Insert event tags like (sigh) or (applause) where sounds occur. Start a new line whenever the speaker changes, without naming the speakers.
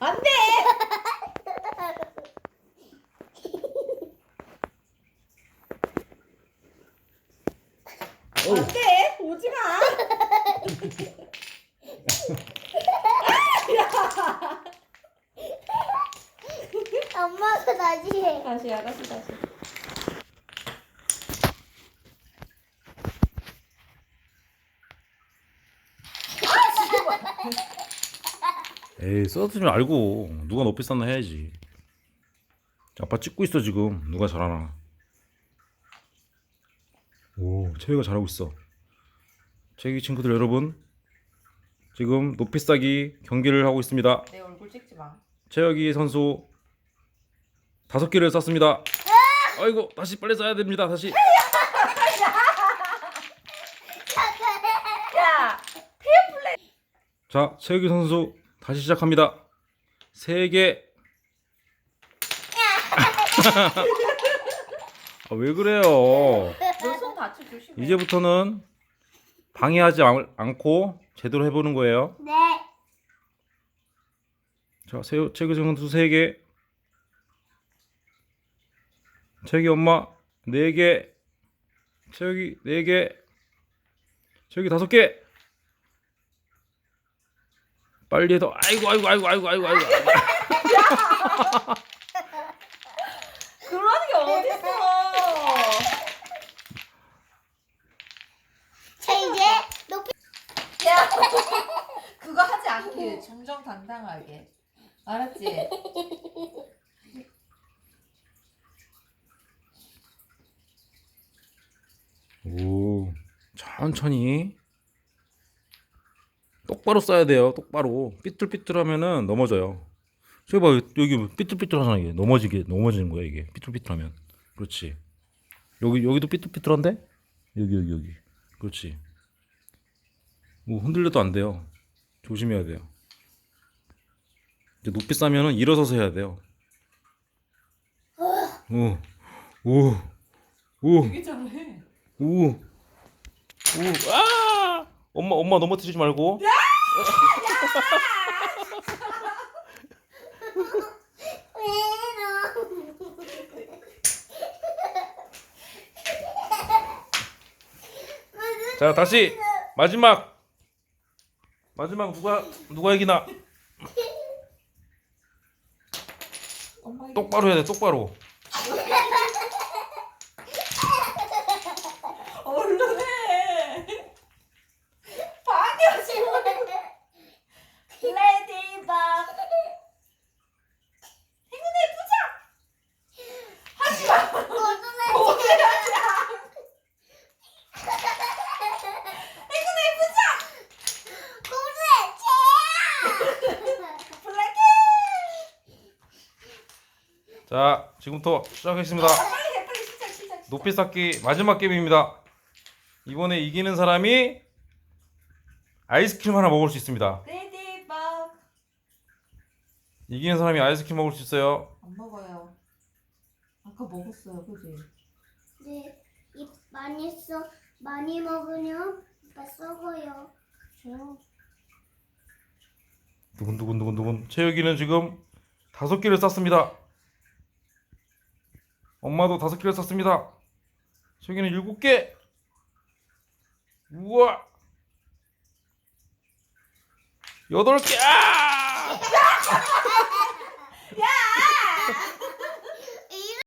안 돼! 안 돼! 오지 마!
엄마가 다시 해.
다시, 알았어, 다시. (laughs)
에이 써주면 알고. 누가 높이 쌌나 해야지. 아빠 찍고 있어 지금. 누가 잘하나. 오 채희가 잘하고 있어. 채희 친구들 여러분 지금 높이 싸기 경기를 하고 있습니다.
내 얼굴 찍지 마.
최혁이 선수 다섯 개를 쌌습니다. 아이고 다시 빨리 싸야 됩니다 다시.
야!
자 최혁이 선수 다시 시작합니다 세 개 아, 왜 그래요
손 조심해.
이제부터는 방해하지 않- 않고 제대로 해보는 거예요.
네.
자, 새우 채기 선수 세 개, 채기 엄마 네 개, 채기 네 개, 채기 다섯 개. 빨리 해도 아이고 아이고 아이고 아이고 아이고 아이고.
그러는 게 어딨어!
자 이제 높이.
야! 그거 하지 않게 정정당당하게. 알았지?
오, 천천히. 똑바로 써야 돼요. 똑바로. 삐뚤삐뚤하면은 넘어져요. 저기 봐, 여기 삐뚤삐뚤하잖아 이게. 넘어지게 넘어지는 거야 이게. 삐뚤삐뚤하면. 그렇지. 여기 여기도 삐뚤삐뚤한데? 여기 여기 여기. 그렇지. 뭐 흔들려도 안 돼요. 조심해야 돼요. 이제 높이 싸면은 일어서서 해야 돼요. 오, 오, 오.
되게 잘해.
우. 우. 아! 엄마 엄마 넘어뜨리지 말고. 자, 다시 마지막. 마지막 누가 누가 이기나? 똑바로 해야 돼. 똑바로.
얼른 해! 방해하지 레디박! 행운의 부자! 고생하지 않! 행운의 블랙해!
자, 지금부터 시작하겠습니다.
빨리 해 빨리 시작 시작 시작
높이 쌓기 마지막 게임입니다. 이번에 이기는 사람이 아이스크림 하나 먹을 수 있습니다.
레디박!
이기는 사람이 아이스크림 먹을 수 있어요.
안 먹어요 아까 먹었어요 그지?
네, 입 많이 써 많이 먹으면 다 썩어요.
저요
두근두근두근두근. 채혁이는 지금 다섯 개를 쌌습니다. 엄마도 다섯 개를 썼습니다. 저기는 일곱 개. 우와. 여덟 개. 아! (laughs)